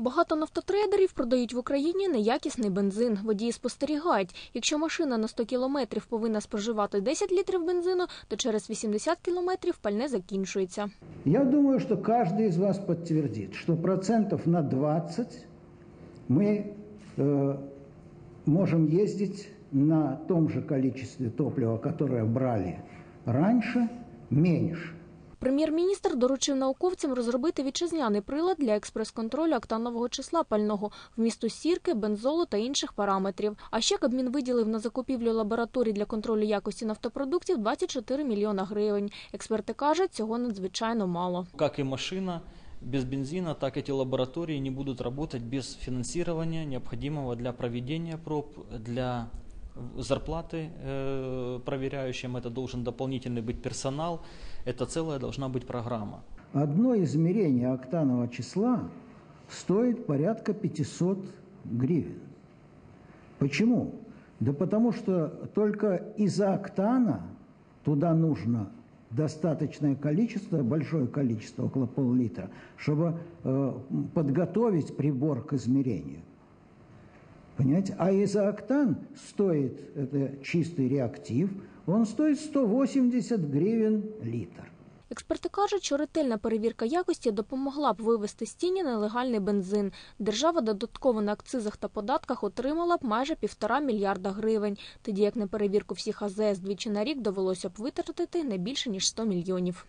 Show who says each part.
Speaker 1: Багато нафтотрейдерів продають в Україні неякісний бензин. Водії спостерігають, якщо машина на 100 кілометрів повинна споживати 10 літрів бензину, то через 80 кілометрів пальне закінчується.
Speaker 2: Я думаю, что каждый из вас подтвердит, что процентов на 20 мы э, можем ездить на том же количестве топлива, которое брали раньше, меньше.
Speaker 1: Прем'єр-міністр доручив науковцям розробити вітчизняний прилад для експрес-контролю октанового числа пального вмісту сірки, бензолу та інших параметрів. А ще Кабмін виділив на закупівлю лабораторій для контролю якості нафтопродуктів 24 мільйона гривень. Експерти кажуть, цього надзвичайно мало.
Speaker 3: Как и машина без бензина, так эти лаборатории не будут работать без финансирования, необходимого для проведения проб, для зарплаты э, проверяющим. Это должен дополнительный быть персонал. Это целая должна быть программа.
Speaker 2: Одно измерение октанового числа стоит порядка 500 гривен. Почему? Да потому что только из-за октана туда нужно достаточное количество, большое количество, около пол-литра, чтобы э, подготовить прибор к измерению. Понимаете? А изооктан стоит, это чистый реактив, он стоит 180 гривен литр.
Speaker 1: Експерти кажуть, що ретельна перевірка якості допомогла б вивести з тіні нелегальний бензин. Держава додатково на акцизах та податках отримала б майже півтора мільярда гривень, тоді як на перевірку всіх АЗС двічі на рік довелося б витратити не більше ніж 100 мільйонів.